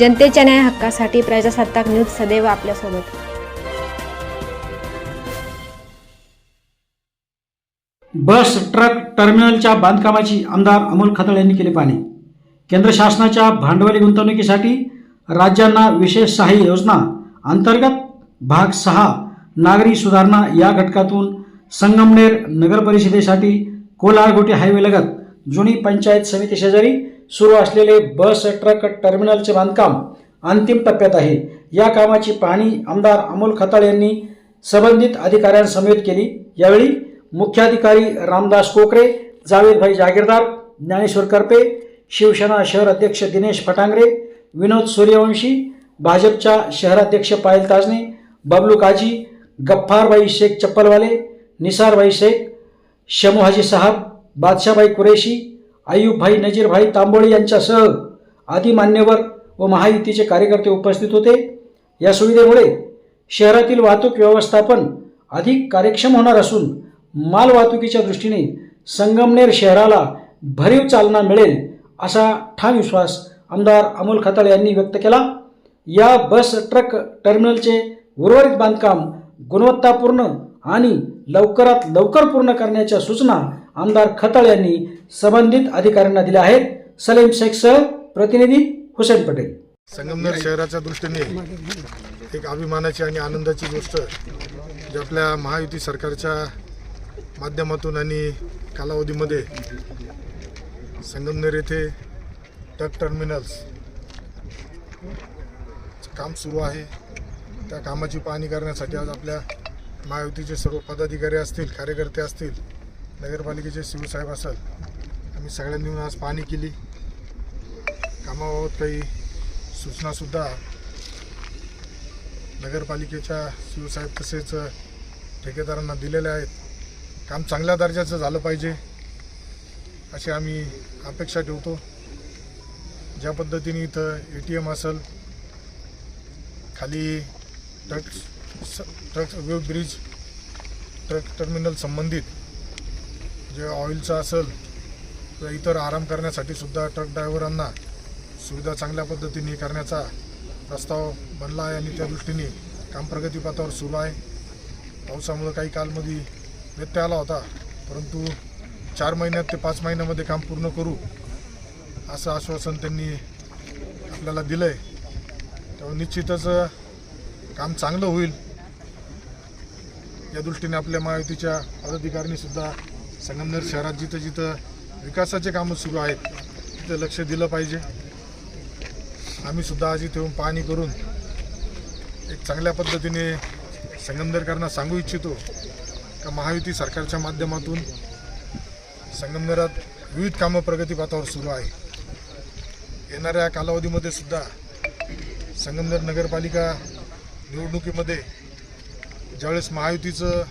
जनतेच्या न्याय हक्कासाठी प्रजासत्ताक न्यूज सदैव आपल्यासोबत. बस ट्रक टर्मिनलच्या बांधकामाची आमदार अमोल खतळ यांनी केली पाहणी. केंद्र शासनाच्या भांडवली गुंतवणुकीसाठी राज्यांना विशेष सहाय्य योजना अंतर्गत भाग सहा नागरी सुधारणा या घटकातून संगमनेर नगर परिषदेसाठी कोलारगोटी हायवेलगत जुनी पंचायत समिती शेजारी सुरू असलेले बस ट्रक टर्मिनलचे बांधकाम अंतिम टप्प्यात आहे. या कामाची पाहणी आमदार अमोल खताळ यांनी संबंधित अधिकाऱ्यांसमवेत केली. यावेळी मुख्याधिकारी रामदास कोकरे जावेदभाई जागीरदार ज्ञानेश्वर करपे शिवसेना शहर अध्यक्ष दिनेश फटांगरे विनोद सूर्यवंशी भाजपच्या शहराध्यक्ष पायल ताजने बबलू काजी गफ्फारबाई शेख चप्पलवाले निसारबाई शेख शमू हाजी साहब बादशाबाई कुरेशी आयुबभाई नजीरभाई तांबोळी यांच्यासह आदी मान्यवर व महायुतीचे कार्यकर्ते उपस्थित होते. या सुविधेमुळे शहरातील वाहतूक व्यवस्थापन अधिक कार्यक्षम होणार असून माल वाहतुकीच्या दृष्टीने संगमनेर शहराला भरीव चालना मिळेल असा ठाम विश्वास आमदार अमोल खताळ यांनी व्यक्त केला. या बस ट्रक टर्मिनलचे उर्वरित बांधकाम गुणवत्तापूर्ण आणि लवकरात लवकर पूर्ण करण्याच्या सूचना आमदार खताळ यांनी संबंधित अधिकाऱ्यांना दिल्या आहेत. सलीम शेखसह प्रतिनिधी हुसेन पटेल. संगमनेर शहराच्या दृष्टीने एक अभिमानाची आणि आनंदाची गोष्ट जे आपल्या महायुती सरकारच्या माध्यमातून आणि कालावधीमध्ये संगमनेर येथे टक टर्मिनल्स काम सुरू आहे. त्या कामाची पाहणी करण्यासाठी आज आपल्या महायुतीचे सर्व पदाधिकारी असतील कार्यकर्ते असतील नगरपालिकेचे शिवसाहेब असेल आम्ही सगळ्यांनी मिळून आज पाहणी केली. कामाबाबत काही सूचनासुद्धा नगरपालिकेच्या शिवसाहेब तसेच ठेकेदारांना दिलेल्या आहेत. काम चांगल्या दर्जाचं झालं पाहिजे अशी आम्ही अपेक्षा ठेवतो. ज्या पद्धतीने इथं ए टी एम असेल खाली truck truck bridge truck terminal संबंधित जे ऑइलचं असेल किंवा इतर आराम करण्यासाठी सुद्धा ट्रक ड्रायव्हरांना सुविधा चांगल्या पद्धतीने करण्याचा प्रस्ताव बनला आहे आणि त्या दृष्टीने काम प्रगतीपथावर सुरू आहे. पावसामुळं काही कालमध्ये व्यत्यय आला होता परंतु चार महिन्यात ते पाच महिन्यामध्ये काम पूर्ण करू असं आश्वासन त्यांनी आपल्याला दिलं आहे त्यामुळे निश्चितच काम चांगलं होईल. या दृष्टीने आपल्या महायुतीच्या पदाधिकाऱ्यांनीसुद्धा संगमनेर शहरात जिथं जिथं विकासाचे कामं सुरू आहेत तिथं लक्ष दिलं पाहिजे. आम्ही सुद्धा आज इथे येऊन पाहणी करून एक चांगल्या पद्धतीने संगमनेरकरांना सांगू इच्छितो का महायुती सरकारच्या माध्यमातून संगमनेरात विविध कामं प्रगतीपथावर सुरू आहे. येणाऱ्या कालावधीमध्ये सुद्धा संगमनेर नगरपालिका निवडणुकीमध्ये ज्यावेळेस महायुतीचं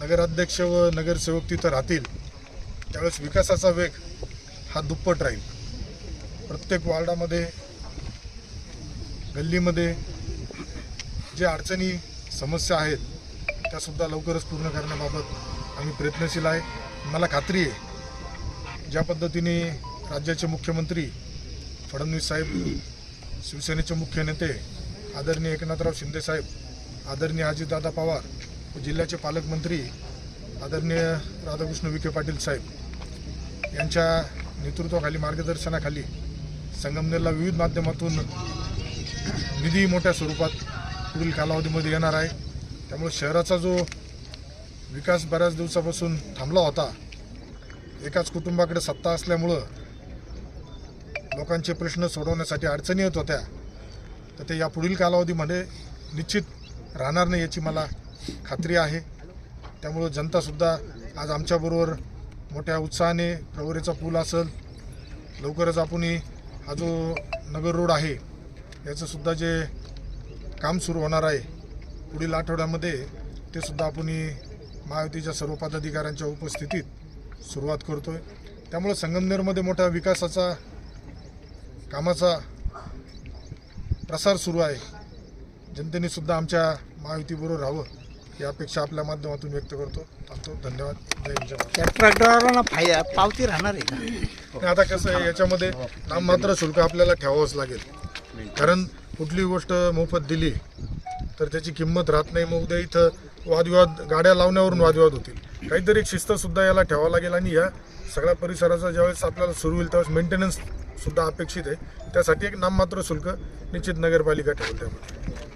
नगराध्यक्ष व नगरसेवक तिथं राहतील त्यावेळेस विकासाचा वेग हा दुप्पट राहील. प्रत्येक वार्डामध्ये गल्लीमध्ये जे अडचणी समस्या आहेत त्यासुद्धा लवकरच पूर्ण करण्याबाबत आम्ही प्रयत्नशील आहे. मला खात्री आहे ज्या पद्धतीने राज्याचे मुख्यमंत्री फडणवीस साहेब शिवसेनेचे मुख्य नेते आदरणीय एकनाथराव शिंदेसाहेब आदरणीय अजितदादा पवार जिल्ह्याचे पालकमंत्री आदरणीय राधाकृष्ण विखे पाटील साहेब यांच्या नेतृत्वाखाली मार्गदर्शनाखाली संगमनेरला विविध माध्यमातून निधी मोठ्या स्वरूपात पुढील कालावधीमध्ये येणार आहे. त्यामुळे शहराचा जो विकास बऱ्याच दिवसापासून थांबला होता एकाच कुटुंबाकडे सत्ता असल्यामुळं लोकांचे प्रश्न सोडवण्यासाठी अडचणी येत होत्या. तर ते या पुढील कालावधीमध्ये निश्चित राहणार नाही याची मला खात्री आहे. त्यामुळं जनतासुद्धा आज आमच्याबरोबर मोठ्या उत्साहाने प्रवरेचा पूल असेल लवकरच आपण हा जो नगर रोड आहे याचंसुद्धा जे काम सुरू होणार आहे पुढील आठवड्यामध्ये ते सुद्धा आपण महायुतीच्या सर्व पदाधिकाऱ्यांच्या उपस्थितीत सुरुवात करतो आहे त्यामुळं संगमनेरमध्ये मोठ्या विकासाचा कामाचा प्रसार सुरू आहे. जनतेने सुद्धा आमच्या महायुतीबरोबर राहावं. ही अपेक्षा आपल्या माध्यमातून व्यक्त करतो. थांबतो. धन्यवाद. जय हिंद, जय महाराष्ट्र. त्या ट्रॅक्टरवाल्यांना फाय पावती राहणार आहे का? आणि आता कसं आहे याच्यामध्ये नाममात्र शुल्क आपल्याला ठेवावंच लागेल. कारण कुठली गोष्ट मोफत दिली तर त्याची किंमत राहत नाही. मग उद्या इथं वादविवाद गाड्या लावण्यावरून वादविवाद होतील. काहीतरी एक शिस्त सुद्धा याला ठेवावं लागेल आणि या सगळ्या परिसराचा ज्यावेळेस आपल्याला सुरू होईल त्यावेळेस मेंटेनन्स सुद्धा अपेक्षित आहे. त्यासाठी एक नाममात्र शुल्क निश्चित नगरपालिका ठेवेल. त्यामध्ये